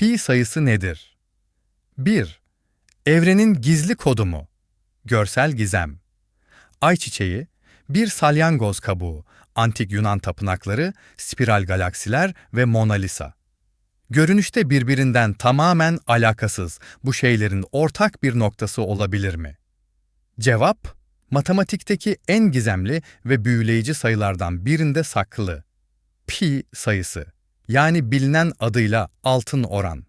Pi sayısı nedir? 1. Evrenin gizli kodu mu? Görsel gizem. Ayçiçeği, bir salyangoz kabuğu, antik Yunan tapınakları, spiral galaksiler ve Mona Lisa. Görünüşte birbirinden tamamen alakasız bu şeylerin ortak bir noktası olabilir mi? Cevap, matematikteki en gizemli ve büyüleyici sayılardan birinde saklı. Pi sayısı, yani bilinen adıyla altın oran.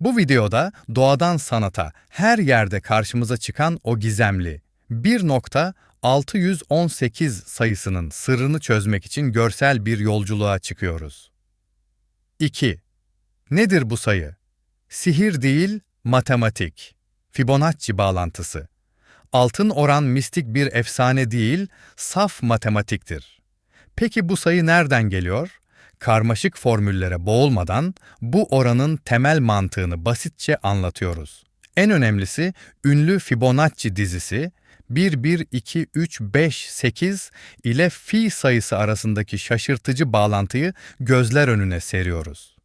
Bu videoda doğadan sanata her yerde karşımıza çıkan o gizemli 1.618 sayısının sırrını çözmek için görsel bir yolculuğa çıkıyoruz. 2. Nedir bu sayı? Sihir değil, matematik. Fibonacci bağlantısı. Altın oran mistik bir efsane değil, saf matematiktir. Peki bu sayı nereden geliyor? Karmaşık formüllere boğulmadan bu oranın temel mantığını basitçe anlatıyoruz. En önemlisi ünlü Fibonacci dizisi 1 1 2 3 5 8 ile fi sayısı arasındaki şaşırtıcı bağlantıyı gözler önüne seriyoruz.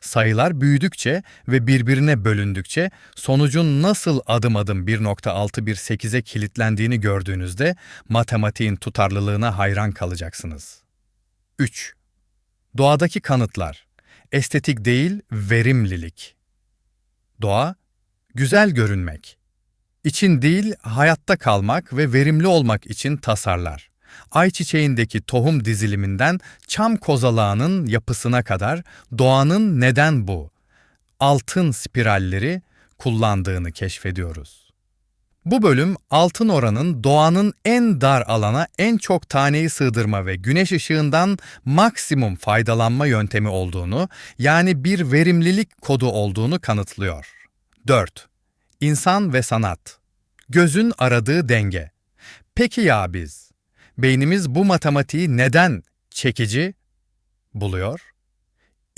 Sayılar büyüdükçe ve birbirine bölündükçe sonucun nasıl adım adım 1.618'e kilitlendiğini gördüğünüzde matematiğin tutarlılığına hayran kalacaksınız. 3. Doğadaki kanıtlar. Estetik değil, verimlilik. Doğa, güzel görünmek. İçin değil, hayatta kalmak ve verimli olmak için tasarlar. Ayçiçeğindeki tohum diziliminden çam kozalağının yapısına kadar doğanın neden bu? Altın spiralleri kullandığını keşfediyoruz. Bu bölüm altın oranın doğanın en dar alana en çok taneyi sığdırma ve güneş ışığından maksimum faydalanma yöntemi olduğunu, yani bir verimlilik kodu olduğunu kanıtlıyor. 4. İnsan ve sanat. Gözün aradığı denge. Peki ya biz? Beynimiz bu matematiği neden çekici buluyor?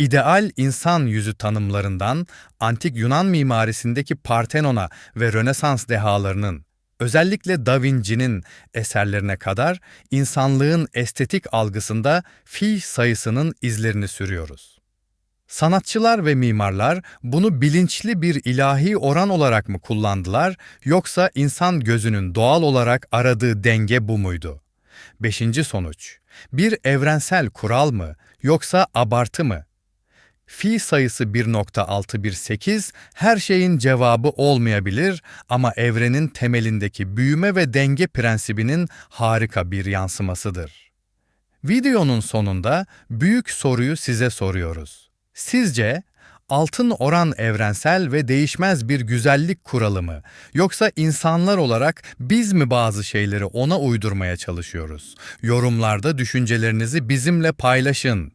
İdeal insan yüzü tanımlarından antik Yunan mimarisindeki Partenon'a ve Rönesans dehalarının, özellikle Da Vinci'nin eserlerine kadar insanlığın estetik algısında fi sayısının izlerini sürüyoruz. Sanatçılar ve mimarlar bunu bilinçli bir ilahi oran olarak mı kullandılar yoksa insan gözünün doğal olarak aradığı denge bu muydu? Beşinci sonuç, bir evrensel kural mı yoksa abartı mı? Fi sayısı 1.618 her şeyin cevabı olmayabilir ama evrenin temelindeki büyüme ve denge prensibinin harika bir yansımasıdır. Videonun sonunda büyük soruyu size soruyoruz. Sizce altın oran evrensel ve değişmez bir güzellik kuralı mı? Yoksa insanlar olarak biz mi bazı şeyleri ona uydurmaya çalışıyoruz? Yorumlarda düşüncelerinizi bizimle paylaşın.